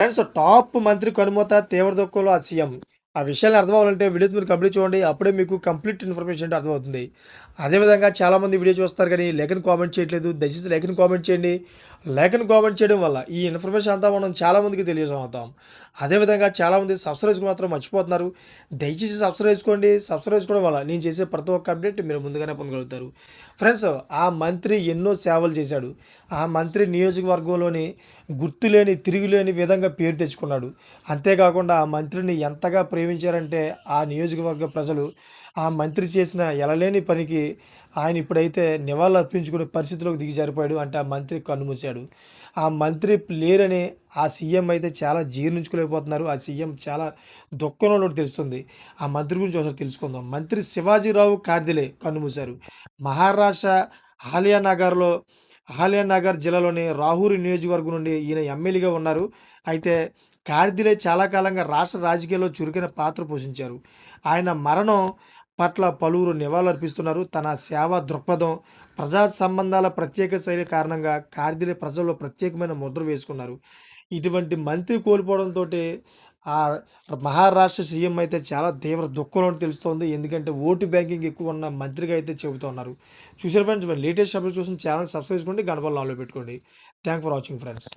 Friends top మంత్రి కనుమత తీవ్ర దుఃఖంలో ఆ సీఎం. ఆ విషయాన్ని అర్థం అవ్వాలంటే వీడియో మీరు కంప్లీట్ చూడండి. అప్పుడే మీకు కంప్లీట్ ఇన్ఫర్మేషన్ అంటే అర్థమవుతుంది. అదేవిధంగా చాలామంది వీడియో చూస్తారు కానీ లేఖను కామెంట్ చేయట్లేదు. దయచేసి లేఖను కామెంట్ చేయండి. లేఖను కామెంట్ చేయడం వల్ల ఈ ఇన్ఫర్మేషన్ అంతా మనం చాలామందికి తెలియజేస్తాం అదేవిధంగా చాలామంది సబ్స్క్రైబ్ మాత్రం మర్చిపోతున్నారు. దయచేసి సబ్స్క్రైబ్ చేసుకోండి. సబ్స్క్రైబ్ చేసుకోవడం వల్ల నేను చేసే ప్రతి ఒక్క అప్డేట్ మీరు ముందుగానే పొందగలుగుతారు. ఫ్రెండ్స్ ఆ మంత్రి ఎన్నో సేవలు చేశాడు. ఆ మంత్రి నియోజకవర్గంలోని గుర్తులేని తిరుగులేని విధంగా పేరు తెచ్చుకున్నాడు. అంతేకాకుండా ఆ మంత్రిని ఎంతగా ప్రేమించారంటే ఆ నియోజకవర్గ ప్రజలు ఆ మంత్రి చేసిన ఎలలేని పనికి ఆయన ఇప్పుడైతే నివాళులు అర్పించుకునే పరిస్థితిలోకి దిగి జరిపాడు అంటే ఆ మంత్రి కన్నుమూశాడు ఆ మంత్రి లేరని ఆ సీఎం అయితే చాలా జీర్ణించుకోలేకపోతున్నారు. ఆ సీఎం చాలా దుఃఖంలో తెలుస్తుంది. ఆ మంత్రి గురించి ఒకసారి తెలుసుకుందాం. మంత్రి శివాజీరావు కార్దిలే కన్నుమూశారు మహారాష్ట్ర హాలియా నగర్లో నగర్ జిల్లాలోని రాహూరి నియోజకవర్గం నుండి ఈయన ఎమ్మెల్యేగా ఉన్నారు. అయితే కార్దిలే చాలా కాలంగా రాష్ట్ర రాజకీయాల్లో చురుకైన పాత్ర పోషించారు. ఆయన మరణం పట్ల పలువురు నివాళులర్పిస్తున్నారు. తన సేవా దృక్పథం ప్రజా సంబంధాల ప్రత్యేక శైలి కారణంగా కార్దిలి ప్రజల్లో ప్రత్యేకమైన ముద్ర వేసుకున్నారు. ఇటువంటి మంత్రి కోల్పోవడంతో ఆ మహారాష్ట్ర సీఎం అయితే చాలా తీవ్ర దుఃఖంలో తెలుస్తోంది. ఎందుకంటే ఓటు బ్యాంకింగ్ ఎక్కువ ఉన్న మంత్రిగా అయితే చెబుతున్నారు చూసారు ఫ్రెండ్స్ లేటెస్ట్ అప్డేట్ చూసిన ఛానల్ సబ్స్క్రైబ్ చేసుకోండి గణపల్ నాలో పెట్టుకోండి. Thank for watching friends